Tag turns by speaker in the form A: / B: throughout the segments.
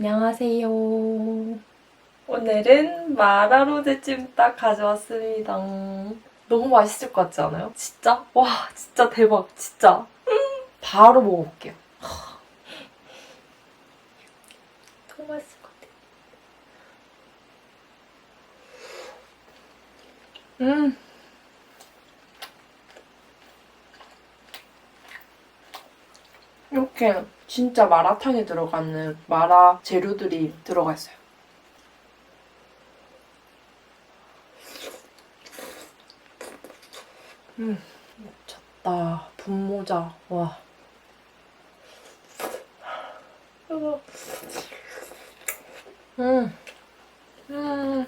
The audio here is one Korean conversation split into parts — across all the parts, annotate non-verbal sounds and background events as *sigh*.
A: 안녕하세요. 오늘은 마라로제 찜닭 가져왔습니다. 너무 맛있을 것 같지 않아요? 진짜? 와, 진짜 대박, 진짜. 음, 바로 먹어볼게요. 너무 맛있을 것 같아. 음. 이렇게 진짜 마라탕에 들어가는 마라 재료들이 들어가 있어요. 음, 미쳤다. 분모자. 와. 이거. 음. 음.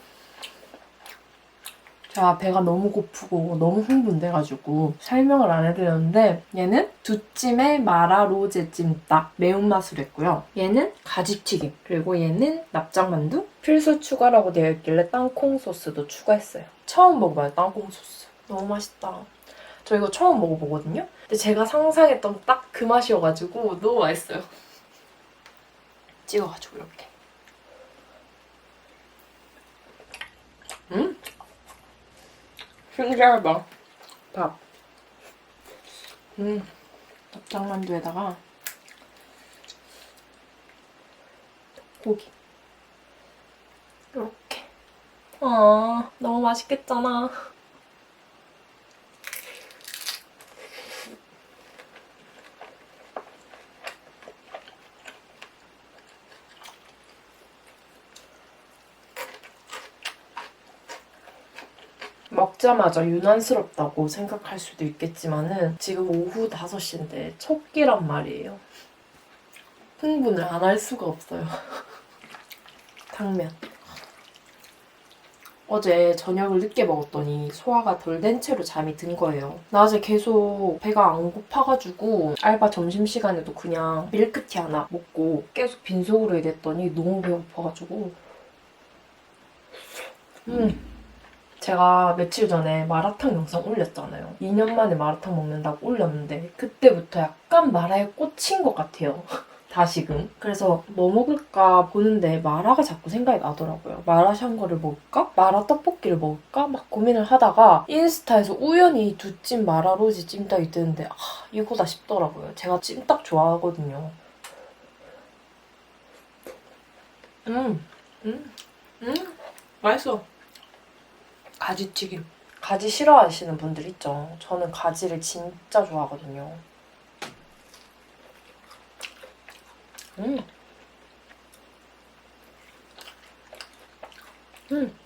A: 제가 배가 너무 고프고 너무 흥분돼가지고 설명을 안 해드렸는데 얘는 두찜의 마라 로제 찜닭 매운맛으로 했고요. 얘는 가지튀김 그리고 얘는 납작만두 필수 추가라고 되어 있길래 땅콩 소스도 추가했어요. 처음 먹어봐요 땅콩 소스. 너무 맛있다. 저 이거 처음 먹어보거든요. 근데 제가 상상했던 딱 그 맛이어가지고 너무 맛있어요. 찍어가지고 이렇게. 음? 신기하다. 밥. 음, 납작만두에다가 고기. 이렇게. 아, 너무 맛있겠잖아. 먹자마자 유난스럽다고 생각할 수도 있겠지만은 지금 오후 5시인데 첫 끼란 말이에요. 흥분을 안 할 수가 없어요. *laughs* 당면. 어제 저녁을 늦게 먹었더니 소화가 덜 된 채로 잠이 든 거예요. 낮에 계속 배가 안 고파가지고 알바 점심시간에도 그냥 밀크티 하나 먹고 계속 빈속으로 일했더니 너무 배고파가지고 음 제가 며칠 전에 마라탕 영상 올렸잖아요. 2년 만에 마라탕 먹는다고 올렸는데 그때부터 약간 마라에 꽂힌 것 같아요. *laughs* 다시금. 그래서 뭐 먹을까 보는데 마라가 자꾸 생각이 나더라고요. 마라 샹궈를 먹을까? 마라 떡볶이를 먹을까? 막 고민을 하다가 인스타에서 우연히 두찜 마라 로지 찜닭이 뜨는데 아 이거다 싶더라고요. 제가 찜닭 좋아하거든요. 음, 음, 음, 맛있어. 가지튀김. 가지 싫어하시는 분들 있죠. 저는 가지를 진짜 좋아하거든요. 음. 음.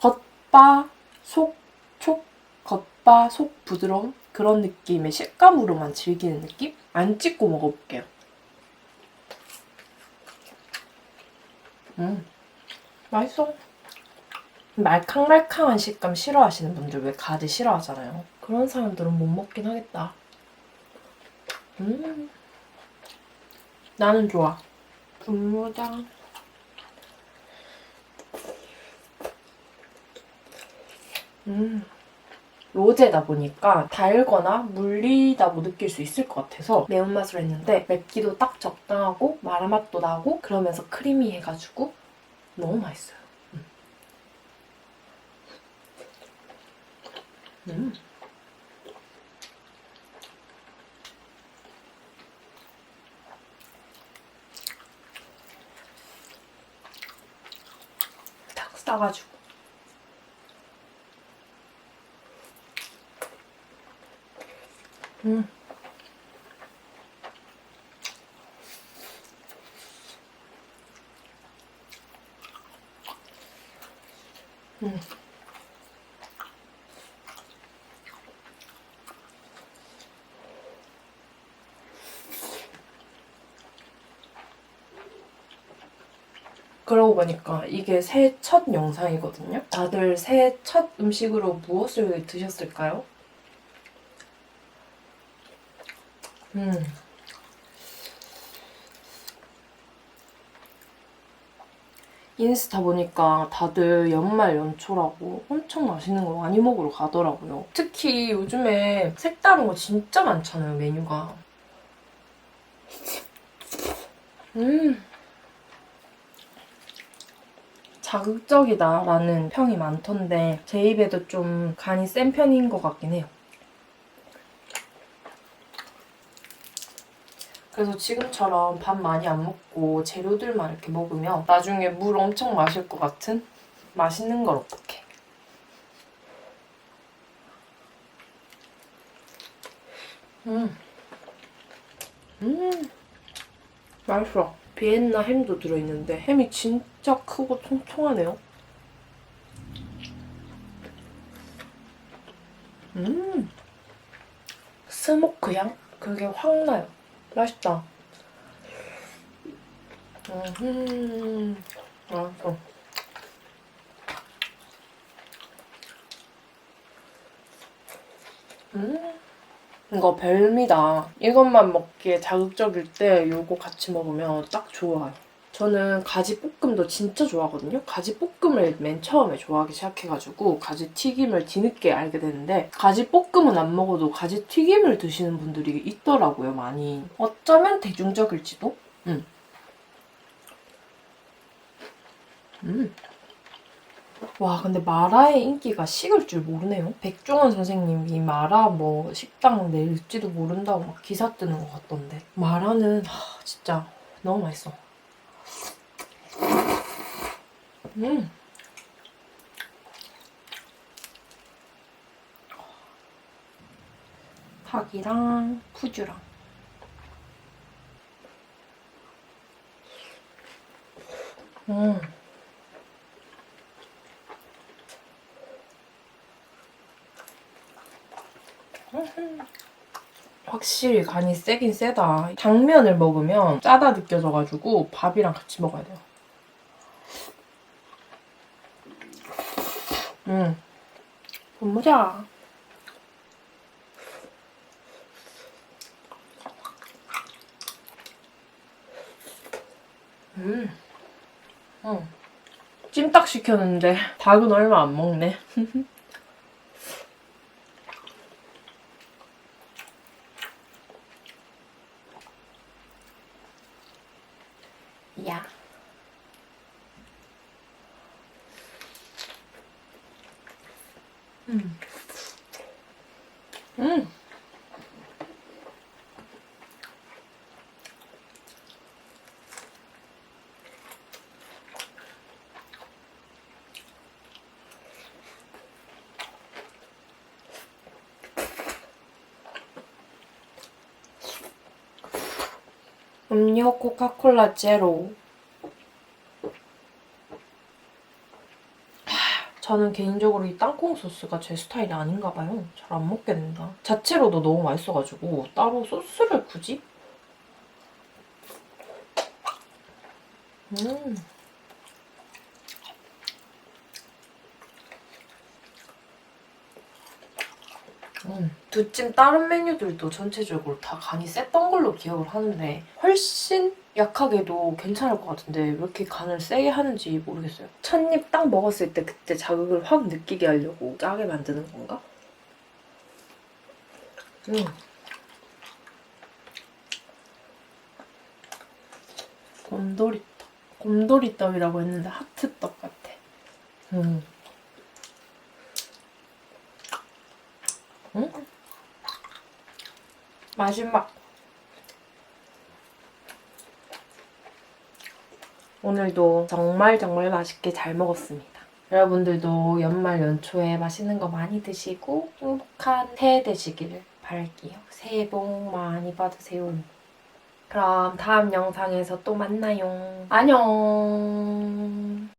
A: 겉바, 속, 촉, 겉바, 속 부드러운 그런 느낌의 식감으로만 즐기는 느낌? 안 찍고 먹어볼게요. 음. 맛있어. 말캉말캉한 식감 싫어하시는 분들 왜 가지 싫어하잖아요. 그런 사람들은 못 먹긴 하겠다. 음. 나는 좋아. 분모장. 음. 로제다 보니까 달거나 물리다고 느낄 수 있을 것 같아서 매운맛으로 했는데 맵기도 딱 적당하고 마라맛도 나고 그러면서 크리미해가지고 너무 맛있어요. 음. 탁 싸가지고. 음. 음. 그러고 보니까 이게 새해 첫 영상이거든요. 다들 새해 첫 음식으로 무엇을 드셨을까요? 음. 인스타 보니까 다들 연말 연초라고 엄청 맛있는 거 많이 먹으러 가더라고요. 특히 요즘에 색다른 거 진짜 많잖아요, 메뉴가. 음. 자극적이다라는 평이 많던데 제 입에도 좀 간이 센 편인 것 같긴 해요. 그래서 지금처럼 밥 많이 안 먹고 재료들만 이렇게 먹으면 나중에 물 엄청 마실 것 같은 맛있는 걸 어떡해. 음. 음. 맛있어. 비엔나 햄도 들어있는데 햄이 진짜 크고 통통하네요. 음. 스모크 향? 그게 확 나요. 맛있다. 음. 맛있어. 음. 이거 별미다. 이것만 먹기에 자극적일 때 이거 같이 먹으면 딱 좋아요. 저는 가지 볶음도 진짜 좋아하거든요. 가지 볶음을 맨 처음에 좋아하기 시작해가지고 가지 튀김을 뒤늦게 알게 됐는데 가지 볶음은 안 먹어도 가지 튀김을 드시는 분들이 있더라고요, 많이. 어쩌면 대중적일지도? 음. 음. 와 근데 마라의 인기가 식을 줄 모르네요. 백종원 선생님이 마라 뭐 식당 낼지도 모른다고 막 기사 뜨는 것 같던데 마라는 하, 진짜 너무 맛있어. 음. 닭이랑 푸주랑 음. 확실히 간이 세긴 세다. 당면을 먹으면 짜다 느껴져가지고 밥이랑 같이 먹어야 돼요. 음. 본무자. 음. 음. 찜닭 시켰는데 닭은 얼마 안 먹네. *laughs* 야. 음. 음. 음료 코카콜라 제로. 하, 저는 개인적으로 이 땅콩 소스가 제 스타일이 아닌가 봐요. 잘 안 먹겠는다. 자체로도 너무 맛있어가지고 따로 소스를 굳이? 음. 음. 두찜 다른 메뉴들도 전체적으로 다 간이 셌던 걸로 기억을 하는데 훨씬 약하게도 괜찮을 것 같은데 왜 이렇게 간을 세게 하는지 모르겠어요. 첫입 딱 먹었을 때 그때 자극을 확 느끼게 하려고 짜게 만드는 건가? 음. 곰돌이떡. 곰돌이떡이라고 했는데 하트떡 같아. 음. 응? 마지막. 오늘도 정말 정말 맛있게 잘 먹었습니다. 여러분들도 연말 연초에 맛있는 거 많이 드시고 행복한 새해 되시기를 바랄게요. 새해 복 많이 받으세요. 그럼 다음 영상에서 또 만나요. 안녕.